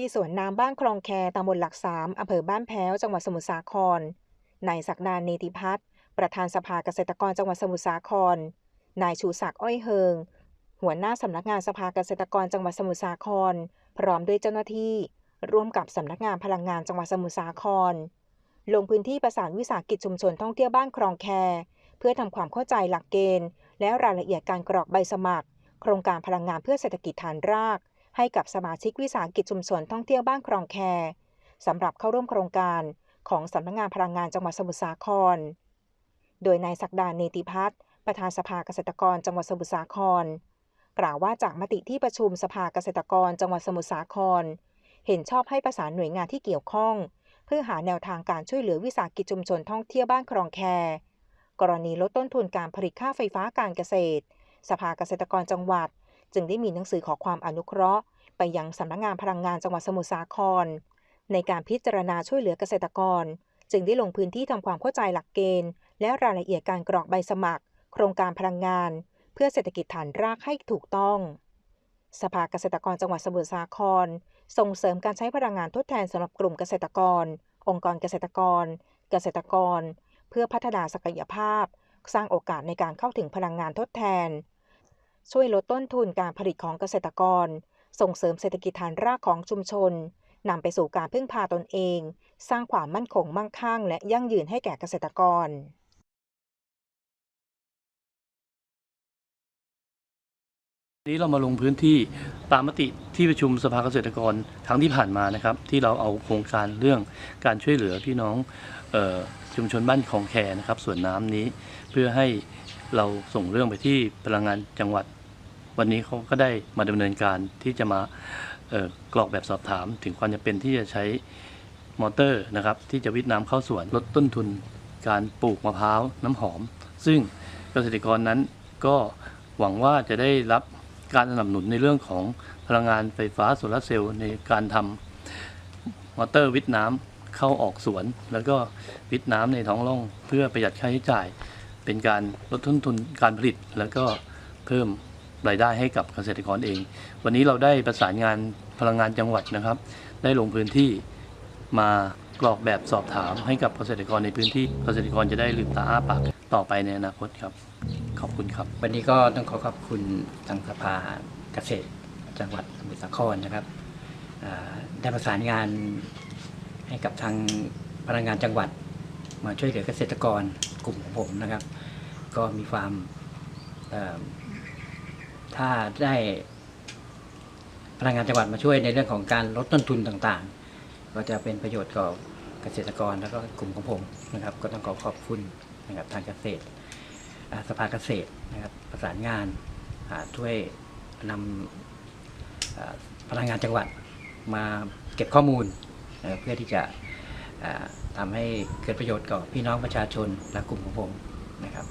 ที่สวนน้ำบ้านคลองแคตำบลหลักสามอำเภอบ้านแพ้ว จังหวัดสมุทรสาคร นายศักดาเนติพัฒน์ประธานสภาเกษตรกรจังหวัดสมุทรสาคร นายชูศักดิ์อ้อยเฮิง หัวหน้าสำนักงานสภาเกษตรกรจังหวัดสมุทรสาคร พร้อมด้วยเจ้าหน้าที่ ร่วมกับสำนักงานพลังงานจังหวัดสมุทรสาคร ลงพื้นที่ประสานวิสาหกิจชุมชนท่องเที่ยวบ้านคลองแค เพื่อทำความเข้าใจหลักเกณฑ์ และรายละเอียดการกรอกใบสมัคร โครงการพลังงานเพื่อเศรษฐกิจฐานราก ให้กับสมาชิกวิสาหกิจชุมชนท่องเที่ยวบ้านคลองแคสำหรับเข้าร่วมโครงการของสำนักงานพลังงานจังหวัดสมุทรสาคร โดยนายศักดาเนติพัฒน์ประธานสภาเกษตรกรจังหวัดสมุทรสาคร กล่าวว่าจากมติที่ประชุมสภาเกษตรกรจังหวัดสมุทรสาคร เห็นชอบให้ประสานหน่วยงานที่เกี่ยวข้อง เพื่อหาแนวทางการช่วยเหลือวิสาหกิจชุมชนท่องเที่ยวบ้านคลองแคกรณีลดต้นทุนการผลิตค่าไฟฟ้าการเกษตร สภาเกษตรกรจังหวัด จึงได้มีหนังสือขอความอนุเคราะห์ ไปยังสำนักงานพลังงานจังหวัดสมุทรสาคร ในการพิจารณาช่วยเหลือเกษตรกร จึงได้ลงพื้นที่ทำความเข้าใจหลักเกณฑ์ และรายละเอียดการกรอกใบสมัคร โครงการพลังงาน เพื่อเศรษฐกิจฐานรากให้ถูกต้อง สภาเกษตรกรจังหวัดสมุทรสาคร ส่งเสริมการใช้พลังงานทดแทนสำหรับกลุ่มเกษตรกร องค์กรเกษตรกร เกษตรกร เพื่อพัฒนาศักยภาพ สร้างโอกาสในการเข้าถึงพลังงานทดแทน ช่วยลดต้นทุนการผลิตของเกษตรกร ส่งเสริมเศรษฐกิจฐานรากของชุมชนนำไปสู่การพึ่งพาตนเอง สร้างความมั่นคงมั่งคั่ง และยั่งยืนให้แก่เกษตรกรนี้เรามาลงพื้นที่ตามมติที่ประชุมสภาเกษตรกรครั้งที่ผ่านมานะครับ ที่เราเอาโครงการเรื่องการช่วยเหลือพี่น้องออชุมชนบ้านของแคนะครับส่วนน้ำนี้ เพื่อให้เราส่งเรื่องไปที่พลังงานจังหวัด วันนี้เขาก็ได้มาดำเนินการที่จะมากรอกแบบสอบถาม ถึงความจำเป็นที่จะใช้มอเตอร์นะครับที่จะวิทย์น้ำเข้าสวนลดต้นทุน การปลูกมะพร้าวน้ำหอม ซึ่งเกษตรกรนั้นก็หวังว่าจะได้รับการสนับสนุนในเรื่องของพลังงานไฟฟ้าโซลาร์เซลล์ในการทำมอเตอร์วิทย์น้ำเข้าออกสวน แล้วก็วิทย์น้ำในท้องร่อง เพื่อประหยัดค่าใช้จ่าย เป็นการลดต้นทุนการผลิต แล้วก็เพิ่ม รายได้ให้กับเกษตรกรเอง วันนี้เราได้ประสานงานพลังงานจังหวัดนะครับ ได้ลงพื้นที่มากรอกแบบสอบถามให้กับเกษตรกรในพื้นที่เกษตรกรจะได้ลืมตาอ้าปากต่อไปในอนาคตครับ ขอบคุณครับ วันนี้ก็ต้องขอขอบคุณทางสภาเกษตรจังหวัดสมุทรสาครนะครับได้ประสานงานให้กับทางพลังงานจังหวัดมาช่วยเหลือเกษตรกรกลุ่มของผมนะครับ ก็มีความ ถ้าได้พลังงานจังหวัดมาช่วยในเรื่องของการลดต้นทุนต่างๆ ก็จะเป็นประโยชน์กับเกษตรกรแล้วก็กลุ่มของผมนะครับ ก็ต้องขอขอบคุณนะครับทางเกษตรสภาเกษตรนะครับประสานงานช่วยนำพลังงานจังหวัดมาเก็บข้อมูลเพื่อที่จะทำให้เกิดประโยชน์กับพี่น้องประชาชนและกลุ่มของผมนะครับ